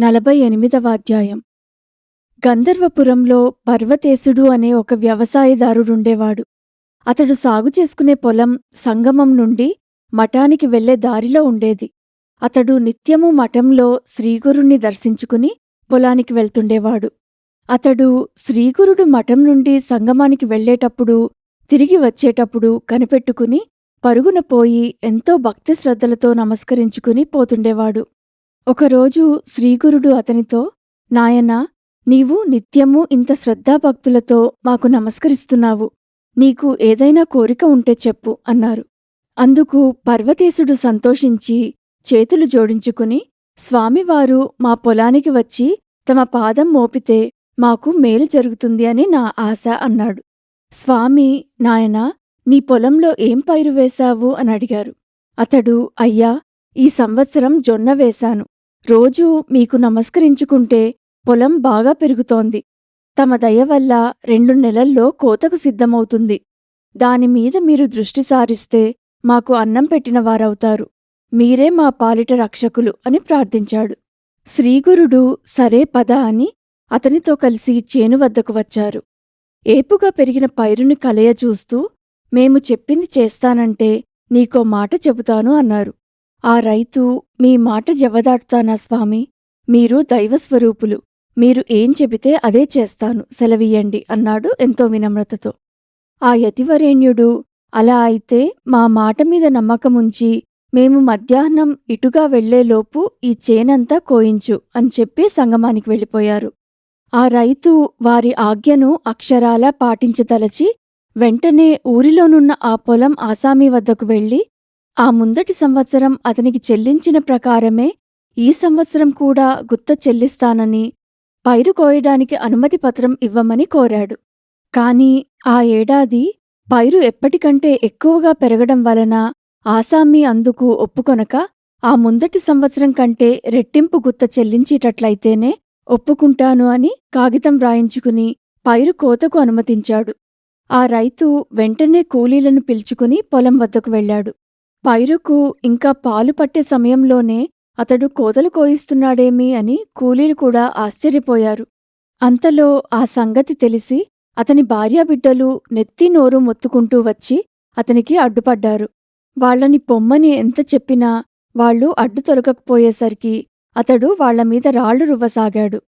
నలభై ఎనిమిదవ అధ్యాయం. గంధర్వపురంలో పర్వతేశుడు అనే ఒక వ్యవసాయదారుడుండేవాడు. అతడు సాగు చేసుకునే పొలం సంగమం నుండి మఠానికి వెళ్ళే దారిలో ఉండేది. అతడు నిత్యము మఠంలో శ్రీగురుణ్ణి దర్శించుకుని పొలానికి వెళ్తుండేవాడు. అతడు శ్రీగురుడు మఠం నుండి సంగమానికి వెళ్ళేటప్పుడు తిరిగి వచ్చేటప్పుడు కనిపెట్టుకుని పరుగున పోయి ఎంతో భక్తిశ్రద్ధలతో నమస్కరించుకుని పోతుండేవాడు. ఒకరోజు శ్రీగురుడు అతనితో నాయనా నీవు నిత్యము ఇంత శ్రద్ధాభక్తులతో మాకు నమస్కరిస్తున్నావు. నీకు ఏదైనా కోరిక ఉంటే చెప్పు అన్నారు. అందుకు పర్వతేశుడు సంతోషించి చేతులు జోడించుకుని స్వామివారు మా పొలానికి వచ్చి తమ పాదం మోపితే మాకు మేలు జరుగుతుంది అని నా ఆశ అన్నాడు. స్వామి నాయనా నీ పొలంలో ఏం పైరు వేశావు? అని అడిగారు. అతడు అయ్యా ఈ సంవత్సరం జొన్న వేశాను. రోజూ మీకు నమస్కరించుకుంటే పొలం బాగా పెరుగుతోంది. తమ దయ వల్ల రెండు నెలల్లో కోతకు సిద్ధమవుతుంది. దానిమీద మీరు దృష్టి సారిస్తే మాకు అన్నం పెట్టిన వారవుతారు. మీరే మా పాలిట రక్షకులు అని ప్రార్థించాడు. శ్రీగురుడు సరే పద అని అతనితో కలిసి చేను వద్దకు వచ్చారు. ఏపుగా పెరిగిన పైరుని కలయ చూస్తూ మేము చెప్పింది చేస్తానంటే నీకో మాట చెబుతాను అన్నారు. ఆ రైతు మీ మాట జవదాటుతానా స్వామి? మీరు దైవస్వరూపులు. మీరు ఏం చెబితే అదే చేస్తాను. సెలవియ్యండి అన్నాడు ఎంతో వినమ్రతతో. ఆ యతివరేణ్యుడు అలా అయితే మా మాట మీద నమ్మకముంచి మేము మధ్యాహ్నం ఇటుగా వెళ్ళేలోపు ఈ చేనంతా కోయించు అని చెప్పి సంగమానికి వెళ్ళిపోయారు. ఆ రైతు వారి ఆజ్ఞను అక్షరాలా పాటించదలచి వెంటనే ఊరిలోనున్న ఆ పొలం ఆసామీ వద్దకు వెళ్ళి ఆ ముందటి సంవత్సరం అతనికి చెల్లించిన ప్రకారమే ఈ సంవత్సరం కూడా గుత్త చెల్లిస్తానని పైరు కోయడానికి అనుమతి పత్రం ఇవ్వమని కోరాడు. కాని ఆ ఏడాది పైరు ఎప్పటికంటే ఎక్కువగా పెరగడం వలన ఆసామీ అందుకు ఒప్పుకొనక ఆ ముందటి సంవత్సరం కంటే రెట్టింపు గుత్త చెల్లించేటట్లయితేనే ఒప్పుకుంటాను అని కాగితం వ్రాయించుకుని పైరు కోతకు అనుమతించాడు. ఆ రైతు వెంటనే కూలీలను పిలుచుకుని పొలం వద్దకు వెళ్ళాడు. పైరుకు ఇంకా పాలు పట్టే సమయంలోనే అతడు కోతలు కోయిస్తున్నాడేమి అని కూలీలు కూడా ఆశ్చర్యపోయారు. అంతలో ఆ సంగతి తెలిసి అతని భార్యాబిడ్డలు నెత్తి నోరు మొత్తుకుంటూ వచ్చి అతనికి అడ్డుపడ్డారు. వాళ్ళని పొమ్మని ఎంత చెప్పినా వాళ్ళు అడ్డు తొలగకపోయేసరికి అతడు వాళ్ళమీద రాళ్ళు రువ్వసాగాడు.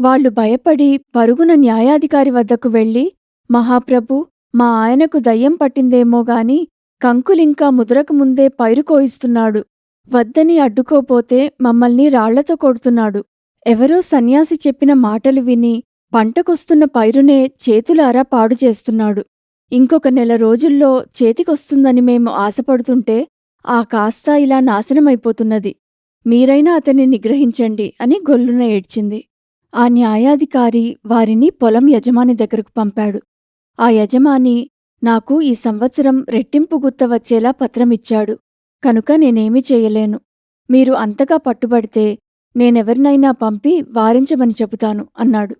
వాళ్ళు భయపడి పరుగున న్యాయాధికారి వద్దకు వెళ్ళి మహాప్రభు మా ఆయనకు దయ్యం పట్టిందేమోగాని కంకులింకా ముదరకముందే పైరు కోయిస్తున్నాడు. వద్దని అడ్డుకోపోతే మమ్మల్ని రాళ్ళతో కొడుతున్నాడు. ఎవరో సన్యాసి చెప్పిన మాటలు విని పంటకొస్తున్న పైరునే చేతులారా పాడు చేస్తున్నాడు. ఇంకొక నెల రోజుల్లో చేతికొస్తుందని మేము ఆశపడుతుంటే ఆ కాస్త ఇలా నాశనమైపోతున్నది. మీరైనా అతన్ని నిగ్రహించండి అని గొల్లున ఏడ్చింది. ఆ న్యాయాధికారి వారిని పొలం యజమాని దగ్గరకు పంపాడు. ఆ యజమాని నాకు ఈ సంవత్సరం రెట్టింపు గుత్త వచ్చేలా పత్రమిచ్చాడు. కనుక నేనేమీ చేయలేను. మీరు అంతగా పట్టుబడితే నేనెవరినైనా పంపి వారించమని చెబుతాను అన్నాడు.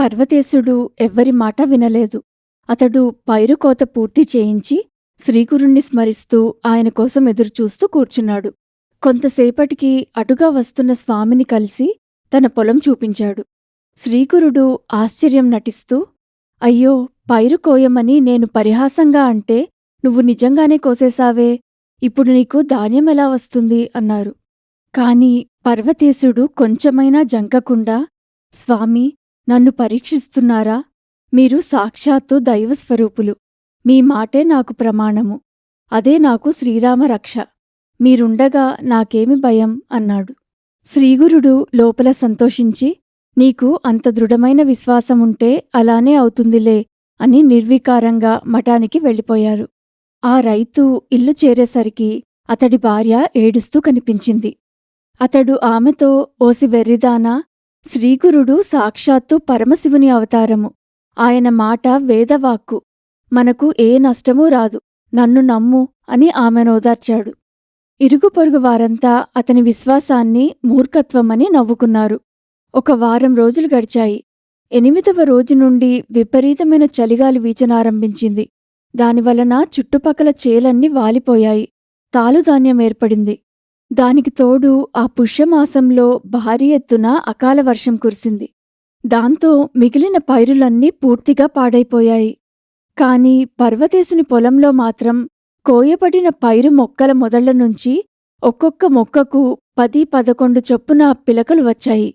పర్వతేశుడు ఎవ్వరి మాట వినలేదు. అతడు పైరుకోత పూర్తి చేయించి శ్రీగురుణ్ణి స్మరిస్తూ ఆయన కోసం ఎదురుచూస్తూ కూర్చున్నాడు. కొంతసేపటికి అటుగా వస్తున్న స్వామిని కలిసి తన పొలం చూపించాడు. శ్రీగురుడు ఆశ్చర్యం నటిస్తూ అయ్యో పైరు కోయమని నేను పరిహాసంగా అంటే నువ్వు నిజంగానే కోసేశావే? ఇప్పుడు నీకు ధాన్యం ఎలా వస్తుంది? అన్నారు. కాని పర్వతేశుడు కొంచెమైనా జంకకుండా స్వామి నన్ను పరీక్షిస్తున్నారా? మీరు సాక్షాత్తు దైవస్వరూపులు. మీ మాటే నాకు ప్రమాణము. అదే నాకు శ్రీరామ రక్ష. మీరుండగా నాకేమి భయం అన్నాడు. శ్రీగురుడు లోపల సంతోషించి నీకు అంత దృఢమైన విశ్వాసముంటే అలానే అవుతుందిలే. అని నిర్వికారంగా మఠానికి వెళ్ళిపోయారు. ఆ రైతు ఇల్లు చేరేసరికి అతడి భార్య ఏడుస్తూ కనిపించింది. అతడు ఆమెతో ఓసి వెర్రిదానా శ్రీగురుడు సాక్షాత్తు పరమశివుని అవతారము. ఆయన మాట వేదవాక్కు. మనకు ఏ నష్టమూ రాదు. నన్ను నమ్ము అని ఆమెనోదార్చాడు ఇరుగు పొరుగు వారంతా అతని విశ్వాసాన్ని మూర్ఖత్వమని నవ్వుకున్నారు. ఒక వారం రోజులు గడిచాయి. ఎనిమిదవ రోజు నుండి విపరీతమైన చలిగాలి వీచనారంభించింది. దానివలన చుట్టుపక్కల చేలన్నీ వాలిపోయాయి. తాలుధాన్యం ఏర్పడింది. దానికి తోడు ఆ పుష్యమాసంలో భారీ ఎత్తున అకాల వర్షం కురిసింది. దాంతో మిగిలిన పైరులన్నీ పూర్తిగా పాడైపోయాయి. కాని పర్వతేశుని పొలంలో మాత్రం కోయబడిన పైరు మొక్కల మొదళ్ళ నుంచి ఒక్కొక్క మొక్కకు పది పదకొండు చొప్పున పిలకలు వచ్చాయి.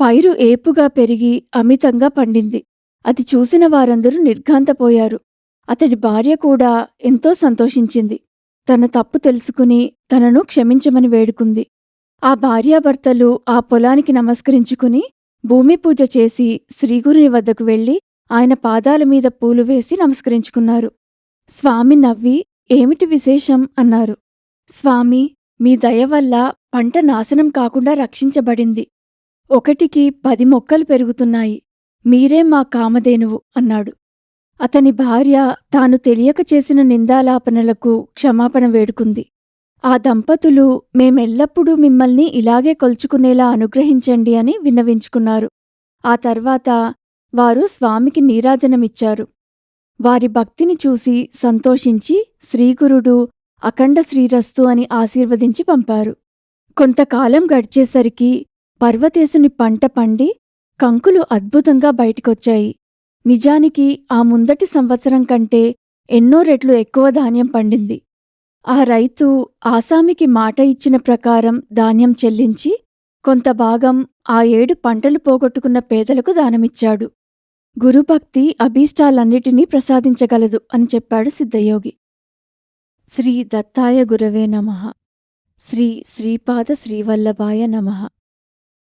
పైరు ఏపుగా పెరిగి అమితంగా పండింది. అది చూసిన వారందరూ నిర్ఘాంతపోయారు. అతడి భార్య కూడా ఎంతో సంతోషించింది. తన తప్పు తెలుసుకుని తనను క్షమించమని వేడుకుంది. ఆ భార్యాభర్తలు ఆ పొలానికి నమస్కరించుకుని భూమి పూజ చేసి శ్రీగురుని వద్దకు వెళ్ళి ఆయన పాదాల మీద పూలు వేసి నమస్కరించుకున్నారు. స్వామి నవ్వి ఏమిటి విశేషం? అన్నారు. స్వామి మీ దయ వల్ల పంట నాశనం కాకుండా రక్షించబడింది. ఒకటికి పది మొక్కలు పెరుగుతున్నాయి. మీరే మా కామధేనువు అన్నాడు. అతని భార్య తాను తెలియక చేసిన నిందాలాపనలకు క్షమాపణ వేడుకుంది. ఆ దంపతులు మేమెల్లప్పుడూ మిమ్మల్ని ఇలాగే కొల్చుకునేలా అనుగ్రహించండి అని విన్నవించుకున్నారు. ఆ తర్వాత వారు స్వామికి నీరాజనమిచ్చారు. వారి భక్తిని చూసి సంతోషించి శ్రీగురుడు అఖండ శ్రీరస్తు అని ఆశీర్వదించి పంపారు. కొంతకాలం గడిచేసరికి పర్వతేశుని పంట పండి కంకులు అద్భుతంగా బయటికొచ్చాయి. నిజానికి ఆ ముందటి సంవత్సరం కంటే ఎన్నో రెట్లు ఎక్కువ ధాన్యం పండింది. ఆ రైతు ఆసామికి మాట ఇచ్చిన ప్రకారం ధాన్యం చెల్లించి కొంత భాగం ఆ ఏడు పంటలు పోగొట్టుకున్న పేదలకు దానమిచ్చాడు. గురుభక్తి అభీష్టాలన్నిటినీ ప్రసాదించగలదు అని చెప్పాడు సిద్ధయోగి. శ్రీ దత్తాయ గురవే నమః. శ్రీ శ్రీపాద శ్రీవల్లభాయ నమః.